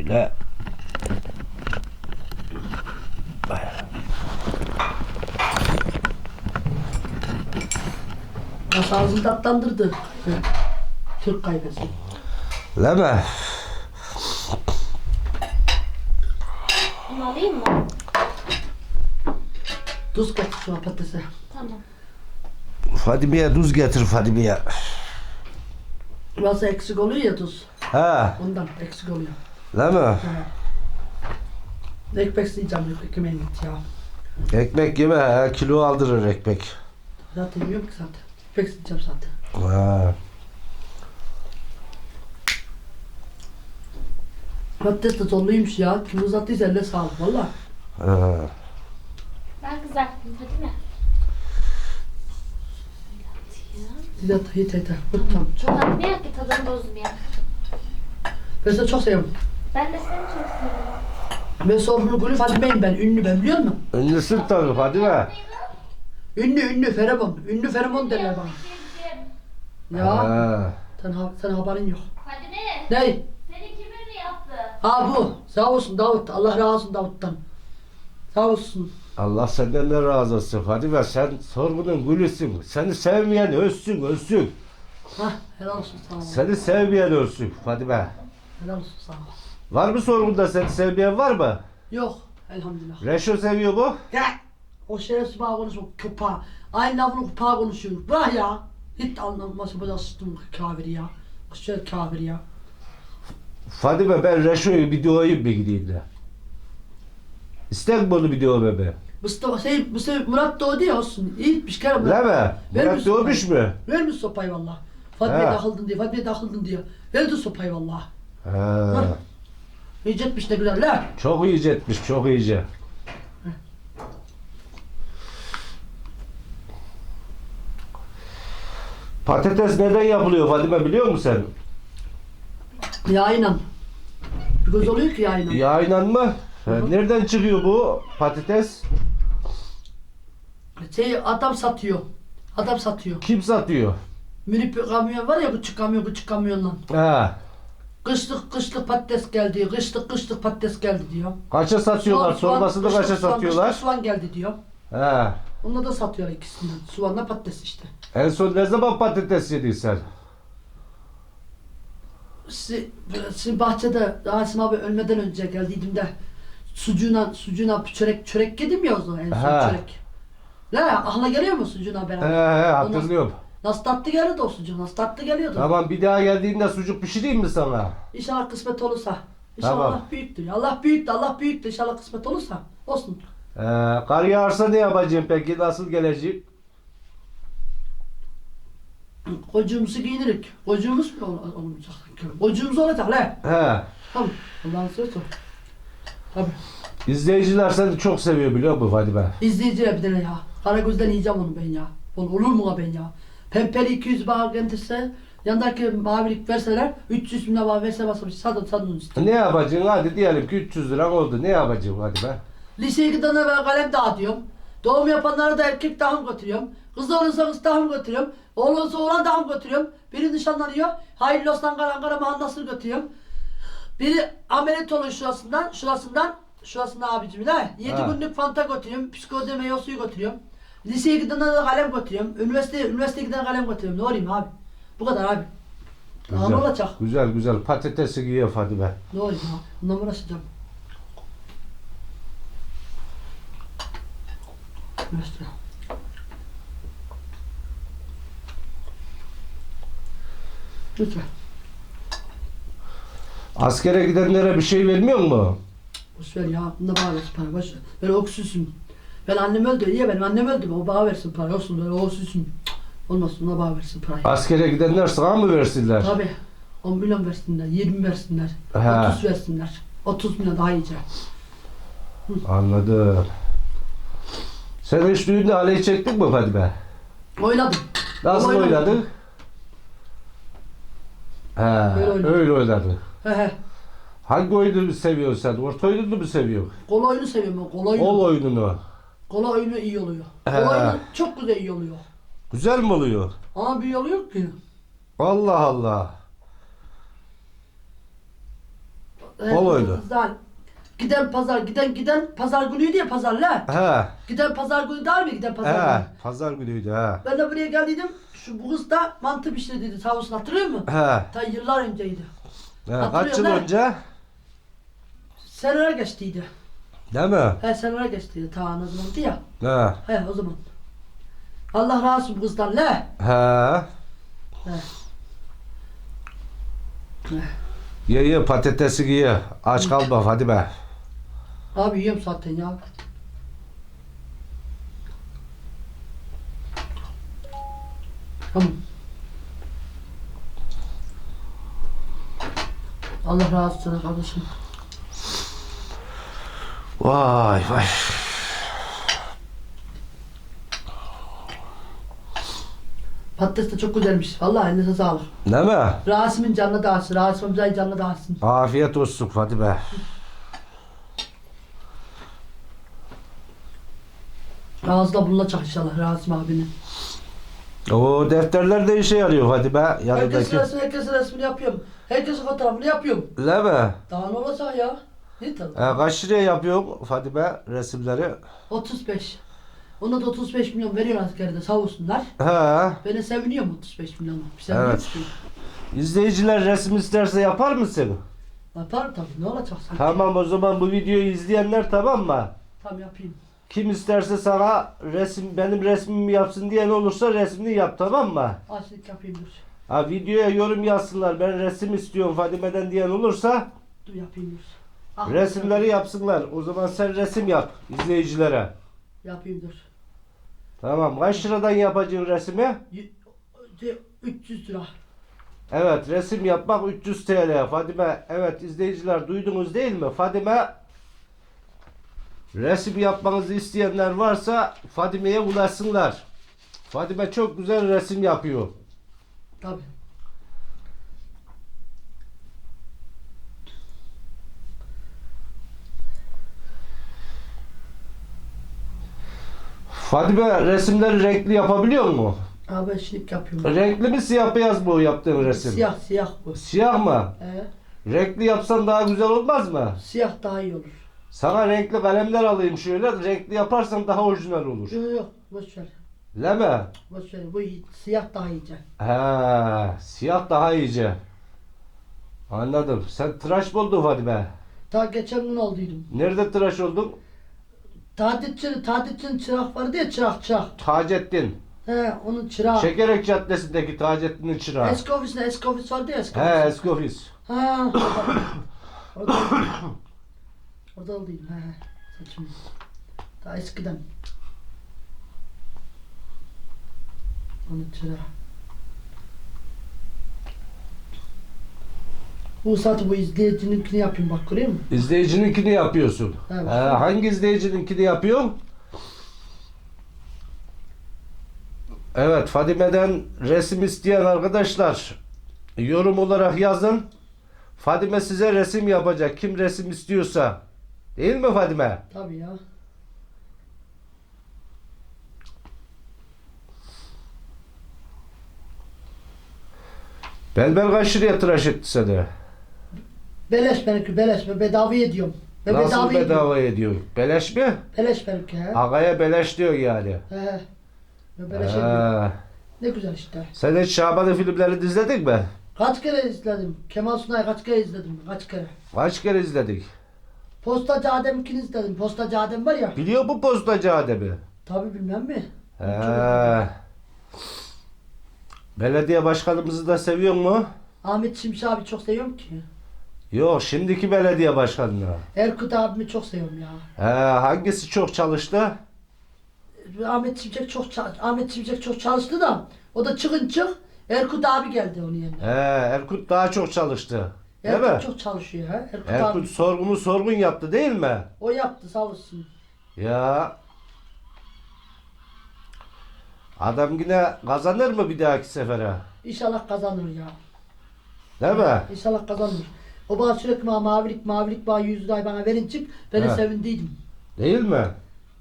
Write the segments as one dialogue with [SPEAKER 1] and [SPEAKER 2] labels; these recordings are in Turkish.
[SPEAKER 1] Şöyle.
[SPEAKER 2] Nasıl ağzını tatlandırdı. Türk kaybesi.
[SPEAKER 1] Mi?
[SPEAKER 3] Bunu alayım mı?
[SPEAKER 2] Tuz kaç şu patatese.
[SPEAKER 3] Tamam.
[SPEAKER 1] Fadime'ye tuz getir Fadime'ye.
[SPEAKER 2] Biraz eksik oluyor ya tuz.
[SPEAKER 1] Ha,
[SPEAKER 2] Ondan eksik oluyor.
[SPEAKER 1] Değil mi?
[SPEAKER 2] Ekmek isteyeceğim ekmeğe git ya.
[SPEAKER 1] Ekmek yeme ha, kilo aldırır ekmek.
[SPEAKER 2] Zaten yiyorum ki zaten. Ekmek isteyeceğim zaten.
[SPEAKER 1] Ha.
[SPEAKER 2] Patates de zorluymuş ya. Kim uzattıysa eline sağlık valla.
[SPEAKER 1] Ha.
[SPEAKER 3] Ben kızarttım Fatime.
[SPEAKER 2] Hadi hadi hadi hadi. Tamam.
[SPEAKER 3] Çok atmayak ki tadını bozmayalım.
[SPEAKER 2] Ben seni çok seviyorum.
[SPEAKER 3] Ben de seni çok seviyorum.
[SPEAKER 2] Ben sorumlu gülü Fadime'yim ben. Ünlü ben biliyor musun?
[SPEAKER 1] Ünlüsün tabii Fadime.
[SPEAKER 2] Ünlü ünlü feromon. Ünlü feromon derler bana. Ya
[SPEAKER 1] Ha.
[SPEAKER 2] sen, ha- sen haberin yok.
[SPEAKER 3] Fatime
[SPEAKER 2] Ney?
[SPEAKER 3] seni kim ünlü yaptı?
[SPEAKER 2] Ha bu. Sağ olsun Davut. Allah razı olsun Davut'tan. Sağ olsun.
[SPEAKER 1] Allah senden de razı olsun Fadime. Sen sorgunun gülüsün. Seni sevmeyen ölsün, ölsün.
[SPEAKER 2] Hah helal olsun sağ ol.
[SPEAKER 1] Seni sevmeyen ölsün Fadime.
[SPEAKER 2] Helal olsun sağ ol.
[SPEAKER 1] Var mı sorgunda seni sevmeyen var mı?
[SPEAKER 2] Yok elhamdülillah.
[SPEAKER 1] Reşo seviyor bu.
[SPEAKER 2] Ya o şerefsiz bana konuşuyor köpeği. Aynı lafını köpeği konuşuyor. Bırak ya. Hiç anlaması böyle sıçtım kafir ya. Şöyle kafir ya.
[SPEAKER 1] Fadime ben Reşo'yu bir doğayım bir gideyim de. İster mi bunu bir doğu bebe?
[SPEAKER 2] Mustafa şey, Mustafa Murat doğdu ya olsun. İyi bir kere Murat.
[SPEAKER 1] mi?
[SPEAKER 2] Ver
[SPEAKER 1] Murat doğmuş mu?
[SPEAKER 2] Vermiş sopayı valla. Fatma'ya takıldın diye, Fatma'ya takıldın diye. Verdi sopayı valla.
[SPEAKER 1] Ha.
[SPEAKER 2] Yiyecekmiş ne güzel la.
[SPEAKER 1] Çok iyice etmiş, çok iyice. Patates neden yapılıyor Fadime biliyor musun sen?
[SPEAKER 2] Yağıyla. Bir göz oluyor ki yağıyla.
[SPEAKER 1] Yağıyla mı? Ha. Nereden çıkıyor bu patates?
[SPEAKER 2] Şey adam satıyor. Adam satıyor.
[SPEAKER 1] Kim satıyor?
[SPEAKER 2] Minip bir kamyon var ya küçük kamyon küçük kamyonla.
[SPEAKER 1] Ha.
[SPEAKER 2] Kışlık kışlık patates geldi. Kışlık kışlık patates geldi diyor.
[SPEAKER 1] Kaça satıyorlar?
[SPEAKER 2] Soğan- soğan-
[SPEAKER 1] Sormasını
[SPEAKER 2] kışlık
[SPEAKER 1] kaça
[SPEAKER 2] soğan,
[SPEAKER 1] satıyorlar?
[SPEAKER 2] kışlık soğan geldi diyor.
[SPEAKER 1] Ha.
[SPEAKER 2] Onu da satıyorlar ikisinden. Soğanla patates işte.
[SPEAKER 1] En son ne zaman patates yedin sen?
[SPEAKER 2] Si, si bahçede Rasim abi ölmeden önce geldiydim de sucuğuna sucuğuna çörek çörek yedim ya o zaman en son
[SPEAKER 1] Ha.
[SPEAKER 2] çörek. La aklına geliyor mu sucuğuna
[SPEAKER 1] He
[SPEAKER 2] beraber?
[SPEAKER 1] he hatırlıyorum.
[SPEAKER 2] Nasıl tatlı geliyordu o sucuk? Nasıl tatlı geliyordu?
[SPEAKER 1] Tamam bir daha geldiğinde sucuk pişireyim mi sana?
[SPEAKER 2] İnşallah kısmet olursa. İnşallah
[SPEAKER 1] Tamam.
[SPEAKER 2] Allah büyüktür. Allah büyüktür. Allah büyüktür. İnşallah kısmet olursa. Olsun.
[SPEAKER 1] Ee, kar yağarsa ne yapacağım peki? Nasıl geleceğim?
[SPEAKER 2] Kocuğumuzu giyinirik. Kocuğumuz mu ol- olmayacak? Kocuğumuz olacak la.
[SPEAKER 1] He.
[SPEAKER 2] Tamam. Allah'ın sözü. Tabii.
[SPEAKER 1] İzleyiciler seni çok seviyor biliyor musun Fadime?
[SPEAKER 2] İzleyiciye bir tane ya. Karagöz'den yiyeceğim onu ben ya. Olur mu ben ya? Pempeli 200 bağ getirse, yandaki mavilik verseler, 300 bin bağ verse basmış. Sadın sadın.
[SPEAKER 1] Ne yapacaksın? Hadi diyelim ki 300 lira oldu. Ne yapacaksın Fadime?
[SPEAKER 2] Liseye gidene ben kalem dağıtıyorum. Doğum yapanlara da erkek dahım götürüyorum. Kız olursa kız dahım götürüyorum. Oğul olursa oğlan dahım götürüyorum. Biri nişanlanıyor. Hayırlı olsun Ankara, Ankara mahallesini götürüyorum. Biri ameliyat oluyor şurasından, şurasından, şurasından abicim la. 7
[SPEAKER 1] Ha.
[SPEAKER 2] günlük fanta götürüyorum. Psikolojide meyve suyu götürüyorum. Liseye gidene de kalem götürüyorum. Üniversiteye, üniversiteye giden kalem götürüyorum. Ne olayım abi? Bu kadar abi. Daha ne olacak?
[SPEAKER 1] Güzel güzel. Patatesi yiyor Fadime.
[SPEAKER 2] Ne olayım ya? Bundan mı uğraşacağım? Üniversite. Lütfen.
[SPEAKER 1] Askere gidenlere bir şey vermiyor mu?
[SPEAKER 2] Boş ver ya. Bunda bana versin para. Boş ver. Ben öksüzüm. Ben annem öldü. İyi benim annem öldü. O bana versin para. Olsun ben öksüzüm. Olmasın buna bana versin parayı.
[SPEAKER 1] Askere gidenler sana mı versinler?
[SPEAKER 2] Tabi. 10 milyon versinler. 20 versinler.
[SPEAKER 1] He.
[SPEAKER 2] 30 versinler. 30 milyon daha iyice.
[SPEAKER 1] Anladım. Sen hiç düğünde alay çektin mi Fadime?
[SPEAKER 2] Oynadım.
[SPEAKER 1] Nasıl
[SPEAKER 2] Oynadım.
[SPEAKER 1] oynadın? He,
[SPEAKER 2] Öyle oynadım.
[SPEAKER 1] oynadın.
[SPEAKER 2] He he.
[SPEAKER 1] Hangi oyunu seviyorsun sen? Orta oyununu mu seviyorsun?
[SPEAKER 2] Kol oyunu seviyorum ben. Kol oyunu.
[SPEAKER 1] Ol oyununu.
[SPEAKER 2] Kol oyunu iyi oluyor. Kol
[SPEAKER 1] He.
[SPEAKER 2] oyunu çok güzel iyi oluyor.
[SPEAKER 1] Güzel mi oluyor?
[SPEAKER 2] Ama bir yolu yok ki.
[SPEAKER 1] Allah Allah.
[SPEAKER 2] Evet,
[SPEAKER 1] O muydu?
[SPEAKER 2] Kızlar. Giden pazar, giden giden pazar günüydü ya pazar la.
[SPEAKER 1] He.
[SPEAKER 2] Giden pazar günü değil mi giden pazar
[SPEAKER 1] He.
[SPEAKER 2] günü?
[SPEAKER 1] Pazar günüydü ha.
[SPEAKER 2] Ben de buraya geldiydim. Şu bu kız da mantı pişirdi dedi. Sağ olsun hatırlıyor musun?
[SPEAKER 1] He.
[SPEAKER 2] Ta yıllar önceydi.
[SPEAKER 1] He. Kaç
[SPEAKER 2] Hatırlıyorum
[SPEAKER 1] yıl
[SPEAKER 2] ha.
[SPEAKER 1] önce?
[SPEAKER 2] Seneler geçtiydi.
[SPEAKER 1] Değil mi?
[SPEAKER 2] He seneler geçtiydi ta ne zamandı ya.
[SPEAKER 1] He.
[SPEAKER 2] He o zaman. Allah razı olsun kızdan la.
[SPEAKER 1] He.
[SPEAKER 2] He. He.
[SPEAKER 1] Ye ye patatesi ye. Aç kalma hadi be.
[SPEAKER 2] Abi yiyorum zaten ya. Tamam. Allah razı olsun kardeşim.
[SPEAKER 1] Vay vay.
[SPEAKER 2] Patates de çok güzelmiş. Vallahi elinize sağlık.
[SPEAKER 1] Değil mi?
[SPEAKER 2] Rasim'in canına dağılsın. Rasim amcayın canına dağılsın.
[SPEAKER 1] Afiyet olsun hadi be.
[SPEAKER 2] Ağızda bulunacak inşallah Rasim abinin.
[SPEAKER 1] O defterler de işe yarıyor hadi be.
[SPEAKER 2] Herkesin
[SPEAKER 1] Yanındaki.
[SPEAKER 2] resmini, herkesin resmini yapıyorum. Herkesin fotoğrafını yapıyorum.
[SPEAKER 1] Değil mi?
[SPEAKER 2] Daha ne olacak ya? Ne tabii?
[SPEAKER 1] E, kaç liraya yapıyorsun Fadime resimleri?
[SPEAKER 2] 35. Ona da 35 milyon veriyor askerde sağ olsunlar.
[SPEAKER 1] He.
[SPEAKER 2] Beni seviniyorum 35 milyonla. Sen
[SPEAKER 1] Evet. İzleyiciler resim isterse yapar mısın?
[SPEAKER 2] Yapar tabii ne olacak sanki?
[SPEAKER 1] Tamam o zaman bu videoyu izleyenler tamam mı?
[SPEAKER 2] Tamam yapayım.
[SPEAKER 1] Kim isterse sana resim benim resmimi yapsın diyen olursa resmini yap tamam mı?
[SPEAKER 2] Açlık yapayım dur.
[SPEAKER 1] Ha videoya yorum yazsınlar ben resim istiyorum Fadime'den diyen olursa
[SPEAKER 2] Dur yapayım dur. Ah,
[SPEAKER 1] resimleri yapsınlar. O zaman sen resim yap izleyicilere.
[SPEAKER 2] Yapayım dur.
[SPEAKER 1] Tamam kaç liradan yapacaksın resmi?
[SPEAKER 2] Y- de- 300 lira.
[SPEAKER 1] Evet resim yapmak 300 TL Fadime. Evet izleyiciler duydunuz değil mi? Fadime resim yapmanızı isteyenler varsa Fadime'ye ulaşsınlar. Fadime çok güzel resim yapıyor.
[SPEAKER 2] Tabii.
[SPEAKER 1] Fadime resimleri renkli yapabiliyor mu?
[SPEAKER 2] Abi ben şimdi yapıyorum.
[SPEAKER 1] Renkli mi siyah beyaz bu yaptığın resim?
[SPEAKER 2] Siyah siyah bu.
[SPEAKER 1] Siyah mı?
[SPEAKER 2] Ee,
[SPEAKER 1] Renkli yapsan daha güzel olmaz mı?
[SPEAKER 2] siyah daha iyi olur.
[SPEAKER 1] Sana renkli kalemler alayım şöyle. Renkli yaparsan daha orijinal olur.
[SPEAKER 2] Yok yok boş ver.
[SPEAKER 1] Mi?
[SPEAKER 2] Boş ver. Bu iyi. siyah daha iyice.
[SPEAKER 1] He, siyah daha iyice. Anladım. Sen tıraş mı oldun Fadime?
[SPEAKER 2] Daha geçen gün olduydum.
[SPEAKER 1] Nerede tıraş oldun?
[SPEAKER 2] Taditçi, Taditçi'nin çırak vardı ya çırak çırak.
[SPEAKER 1] Taceddin.
[SPEAKER 2] He onun çırağı.
[SPEAKER 1] Şekerek Caddesi'ndeki Taceddin'in çırağı.
[SPEAKER 2] Eski ofisinde eski ofis vardı ya eski
[SPEAKER 1] He,
[SPEAKER 2] ofis.
[SPEAKER 1] eski ofis.
[SPEAKER 2] Ha. Orada. Orada. He. he. Saçım. Daha eskiden. Onun çırağı. Bu saat bu izleyicininkini yapayım bak görüyor musun?
[SPEAKER 1] İzleyicininkini yapıyorsun.
[SPEAKER 2] Evet.
[SPEAKER 1] He, hangi izleyicininkini yapıyorsun? Evet, Fadime'den resim isteyen arkadaşlar yorum olarak yazın. Fadime size resim yapacak. Kim resim istiyorsa. Değil mi Fadime?
[SPEAKER 2] Tabii ya.
[SPEAKER 1] Belber kaç liraya tıraş etti seni?
[SPEAKER 2] Beleş benimki beleş. Ben bedava ediyorum. Ben
[SPEAKER 1] Nasıl
[SPEAKER 2] bedava ediyorum.
[SPEAKER 1] bedava ediyor? Beleş mi?
[SPEAKER 2] Beleş benimki he.
[SPEAKER 1] Agaya beleş diyor yani.
[SPEAKER 2] He. Ben beleş ediyorum.
[SPEAKER 1] Ha.
[SPEAKER 2] Ne güzel işte.
[SPEAKER 1] Sen hiç Şaban'ın filmlerini izledin mi?
[SPEAKER 2] Kaç kere izledim. Kemal Sunay kaç kere izledim. Kaç kere.
[SPEAKER 1] Kaç kere izledik?
[SPEAKER 2] Postacı Adem'inkini izledim. Postacı Adem var ya.
[SPEAKER 1] Biliyor mu postacı Adem'i?
[SPEAKER 2] Tabii bilmem mi?
[SPEAKER 1] He. Belediye başkanımızı da seviyor mu?
[SPEAKER 2] Ahmet Şimşek abi çok seviyorum ki.
[SPEAKER 1] Yok şimdiki belediye başkanını.
[SPEAKER 2] Erkut abimi çok seviyorum ya.
[SPEAKER 1] He, hangisi çok çalıştı?
[SPEAKER 2] Ahmet Şimşek çok çal- Ahmet Şimşek çok çalıştı da o da çıkın çık Erkut abi geldi onun yerine.
[SPEAKER 1] He, Erkut daha çok çalıştı. Değil
[SPEAKER 2] Erkut
[SPEAKER 1] mi?
[SPEAKER 2] çok çalışıyor ha. Erkut,
[SPEAKER 1] Erkut
[SPEAKER 2] abi
[SPEAKER 1] sorgumu sorgun yaptı değil mi?
[SPEAKER 2] o yaptı sağ olsun.
[SPEAKER 1] Ya. Adam yine kazanır mı bir dahaki sefere?
[SPEAKER 2] İnşallah kazanır ya.
[SPEAKER 1] Değil mi?
[SPEAKER 2] İnşallah kazanır. O bana sürekli ma- mavilik mavilik bana yüz lirayı bana verince ben de sevindiydim.
[SPEAKER 1] Değil mi?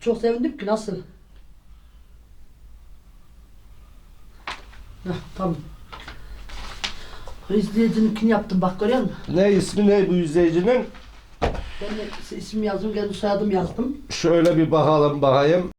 [SPEAKER 2] Çok sevindim ki nasıl? Heh, tamam. İzleyicininkini yaptım bak görüyor musun?
[SPEAKER 1] Ne ismi ne bu izleyicinin?
[SPEAKER 2] Ben de ismimi yazdım, kendi soyadım yazdım.
[SPEAKER 1] Şöyle bir bakalım bakayım.